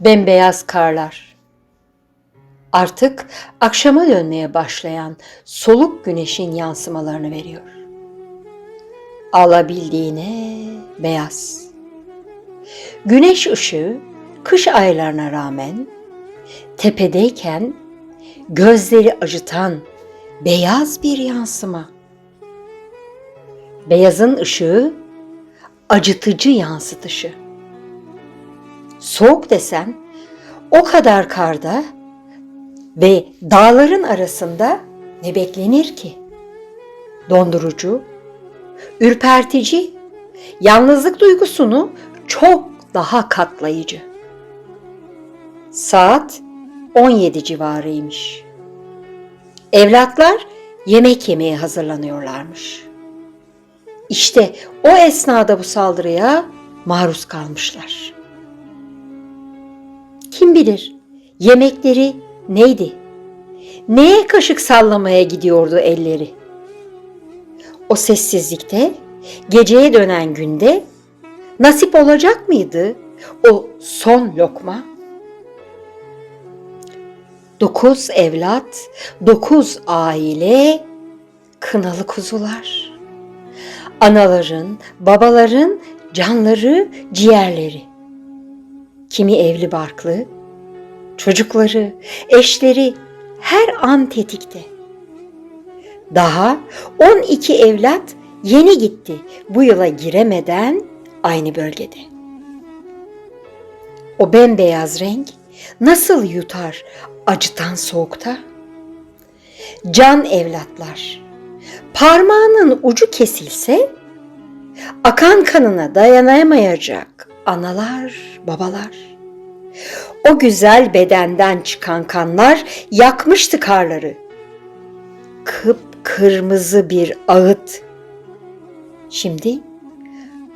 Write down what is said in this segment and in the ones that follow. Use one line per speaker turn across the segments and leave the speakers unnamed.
Bembeyaz karlar. Artık akşama dönmeye başlayan soluk güneşin yansımalarını veriyor. Alabildiğine beyaz. Güneş ışığı kış aylarına rağmen tepedeyken gözleri acıtan beyaz bir yansıma. Beyazın ışığı acıtıcı yansıtışı. Soğuk desen o kadar karda ve dağların arasında ne beklenir ki? Dondurucu, ürpertici, yalnızlık duygusunu çok daha katlayıcı. Saat 17 civarıymış. Evlatlar yemek yemeye hazırlanıyorlarmış. İşte o esnada bu saldırıya maruz kalmışlar. Kim bilir yemekleri neydi? Neye kaşık sallamaya gidiyordu elleri? O sessizlikte, geceye dönen günde nasip olacak mıydı o son lokma? Dokuz evlat, dokuz aile, kınalı kuzular. Anaların, babaların canları, ciğerleri. Kimi evli barklı, çocukları, eşleri her an tetikte. Daha 12 evlat yeni gitti bu yıla giremeden aynı bölgede. O bembeyaz renk nasıl yutar acıtan soğukta? Can evlatlar, parmağının ucu kesilse akan kanına dayanamayacak analar, babalar. O güzel bedenden çıkan kanlar yakmıştı karları. Kıpkırmızı bir ağıt. Şimdi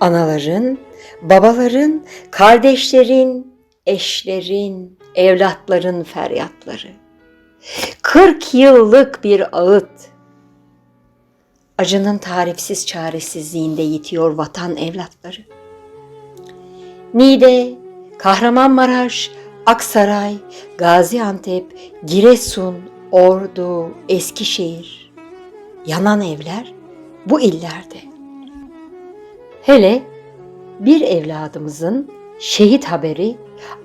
anaların, babaların, kardeşlerin, eşlerin, evlatların feryatları. 40 yıllık bir ağıt. Acının tarifsiz çaresizliğinde yitiyor vatan evlatları. Niğde, Kahramanmaraş, Aksaray, Gaziantep, Giresun, Ordu, Eskişehir. Yanan evler bu illerde. Hele bir evladımızın şehit haberi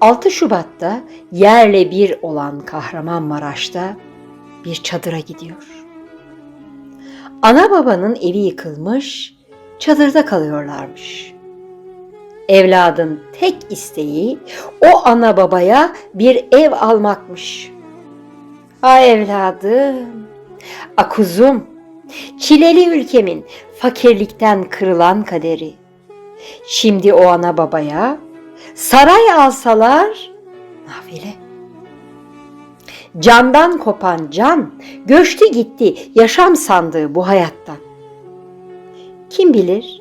6 Şubat'ta yerle bir olan Kahramanmaraş'ta bir çadıra gidiyor. Ana babanın evi yıkılmış, çadırda kalıyorlarmış. Evladın tek isteği o ana babaya bir ev almakmış. A evladım, a kuzum, çileli ülkemin fakirlikten kırılan kaderi. Şimdi o ana babaya saray alsalar nafile. Candan kopan can göçtü gitti yaşam sandığı bu hayattan. Kim bilir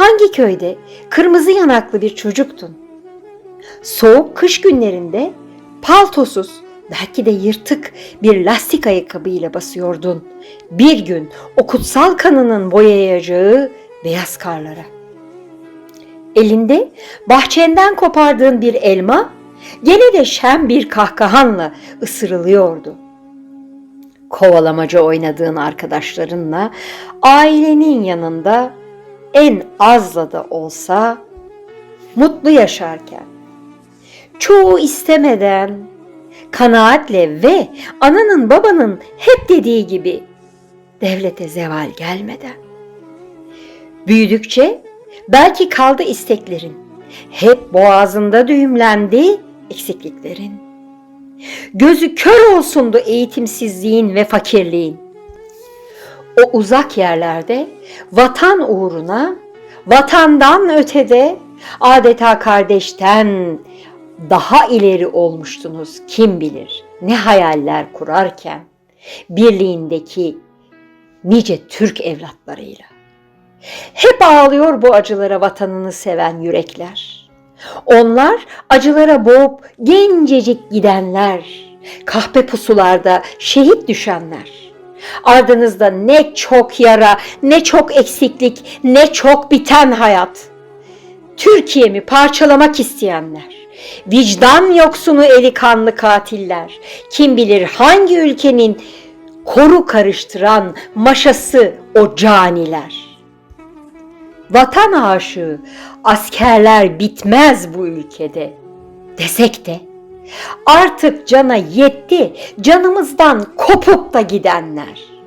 hangi köyde kırmızı yanaklı bir çocuktun. Soğuk kış günlerinde paltosuz belki de yırtık bir lastik ayakkabıyla basıyordun. Bir gün o kutsal kanının boyayacağı beyaz karlara. Elinde bahçenden kopardığın bir elma gene de şen bir kahkahanla ısırılıyordu. Kovalamaca oynadığın arkadaşlarınla ailenin yanında en azla da olsa mutlu yaşarken çoğu istemeden kanaatle ve ananın babanın hep dediği gibi devlete zeval gelmeden. Büyüdükçe belki kaldı isteklerin hep boğazında düğümlendi eksikliklerin. Gözü kör olsundu eğitimsizliğin ve fakirliğin o uzak yerlerde vatan uğruna, vatandan ötede adeta kardeşten daha ileri olmuştunuz kim bilir ne hayaller kurarken birliğindeki nice Türk evlatlarıyla. Hep ağlıyor bu acılara vatanını seven yürekler. Onlar acılara boğup gencecik gidenler, kahpe pusularda şehit düşenler. Ardınızda ne çok yara, ne çok eksiklik, ne çok biten hayat. Türkiye'mi parçalamak isteyenler, vicdan yoksunu eli kanlı katiller, kim bilir hangi ülkenin koru karıştıran maşası o caniler. Vatan aşığı askerler bitmez bu ülkede desek de artık cana yetti canımızdan kopup da gidenler.